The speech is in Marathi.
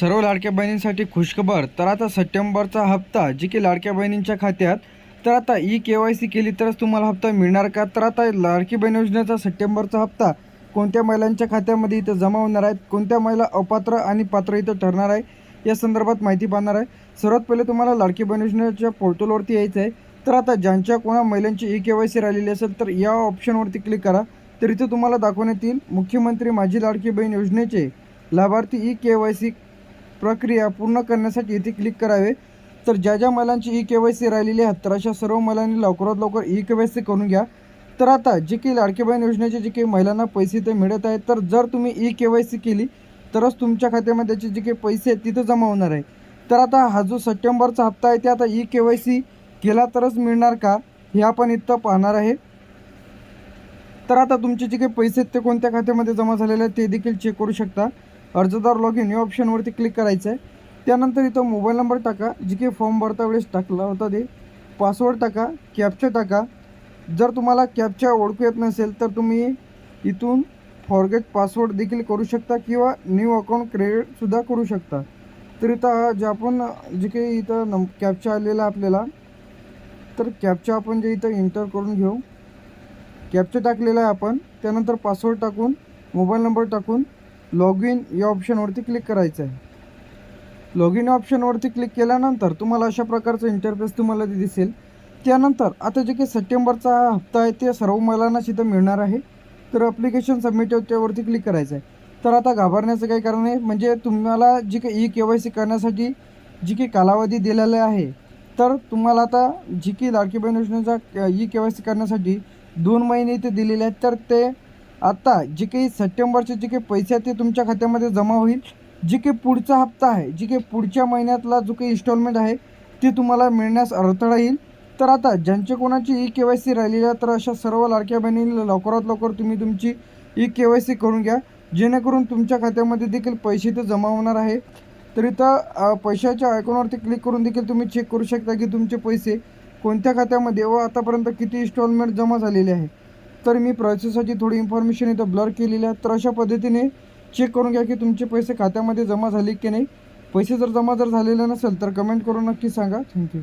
सर्व लाडक्या बहिणींसाठी खुशखबर. तर आता सप्टेंबरचा हप्ता जी की लाडक्या बहिणींच्या खात्यात. तर आता ई के वाय सी केली तरच तुम्हाला हप्ता मिळणार का? तर आता लाडकी बहीण योजनेचा सप्टेंबरचा हप्ता कोणत्या महिलांच्या खात्यामध्ये इथं जमा होणार आहेत कोणत्या महिला अपात्र आणि पात्र इथं ठरणार आहे? या संदर्भात माहिती पाहणार आहे. सर्वात पहिले तुम्हाला लाडकी बहीण योजनेच्या पोर्टलवरती यायचं आहे. तर आता ज्यांच्या कोणा महिलांची ई के वाय सी राहिलेली असेल तर या ऑप्शनवरती क्लिक करा. तर इथे तुम्हाला दाखवण्यात येईल मुख्यमंत्री माझी लाडकी बहीण योजनेचे लाभार्थी ई के वाय सी प्रक्रिया पूर्ण करण्यासाठी इथे क्लिक करावे. तर ज्या ज्या मालांची ई के वाय सी राहिलेली आहे तर अशा सर्व महिलांनी लवकरात लवकर ई के वाय सी करून घ्या. तर आता जे काही लाडकी बहीण योजनेचे जे काही महिलांना पैसे ते मिळत आहेत तर जर तुम्ही ई के वाय सी केली तरच तुमच्या खात्यामध्ये त्याचे जे काही पैसे आहेत तिथं जमा होणार आहे. तर आता हा जो सप्टेंबरचा हप्ता आहे ते आता ई के वाय सी केला तरच मिळणार का? हे आपण इथं पाहणार आहे. तर आता तुमचे जे काही पैसे आहेत ते कोणत्या खात्यामध्ये जमा झालेले आहेत ते देखील चेक करू शकता. अर्जदार लॉग इन या ऑप्शनवरती क्लिक करायचं आहे त्यानंतर इथं मोबाईल नंबर टाका जे काही फॉर्म भरता वेळेस टाकला होता ते. पासवर्ड टाका कॅपचा टाका. जर तुम्हाला कॅपचा ओळखू येत नसेल तर तुम्ही इथून फॉरगेट पासवर्ड देखील करू शकता किंवा न्यू अकाउंट क्रिएटसुद्धा करू शकता. तर इथं जे आपण जे काही इथं नम कॅपचा आलेला आपल्याला तर कॅपचा आपण जे इथं एंटर करून घेऊ. कॅपचा टाकलेला आहे आपण. त्यानंतर पासवर्ड टाकून मोबाईल नंबर टाकून लॉग इन या ऑप्शनवरती क्लिक करायचं आहे लॉग इन ऑप्शनवरती क्लिक केल्यानंतर तुम्हाला अशा प्रकारचं इंटरफेस तुम्हाला ते दिसेल. त्यानंतर आता जे काही सप्टेंबरचा हा हप्ता आहे ते सर्व महिलांनाच इथं मिळणार आहे. तर ॲप्लिकेशन सबमिट त्यावरती क्लिक करायचं आहे तर आता घाबरण्याचं काही कारण नाही. म्हणजे तुम्हाला जी काही ई के वाय सी करण्यासाठी जी काही कालावधी दिलेला आहे तर तुम्हाला आता जी की लाडकी बहीण योजनेचा ई के वाय सी करण्यासाठी दोन महिने इथे दिलेले आहेत. तर ते आता जे काही सप्टेंबरचे जे काही पैसे आहेत ते तुमच्या खात्यामध्ये जमा होईल. जे काही पुढचा हप्ता आहे जे काही पुढच्या महिन्यातला जो काही इन्स्टॉलमेंट आहे ते तुम्हाला मिळण्यास अडथळा येईल. तर आता ज्यांचे कोणाची ई के वाय सी राहिलेली आहे तर अशा सर्व लाडक्या बहिणींना लवकरात लवकर तुम्ही तुमची ई के वाय सी करून घ्या. जेणेकरून तुमच्या खात्यामध्ये देखील पैसे ते जमा होणार आहे. तर इथं पैशाच्या आयकॉनवरती क्लिक करून देखील तुम्ही चेक करू शकता की तुमचे पैसे कोणत्या खात्यामध्ये व आतापर्यंत किती इन्स्टॉलमेंट जमा झालेले आहे. तर मी प्रोसेससाठी थोडी इन्फॉर्मेशन इथं ब्लर केलेली आहे. तर अशा पद्धतीने चेक करून घ्या की तुमचे पैसे खात्यामध्ये जमा झाले की नाही. पैसे जर जमा जर झालेले नसेल तर कमेंट करून नक्की सांगा. थँक्यू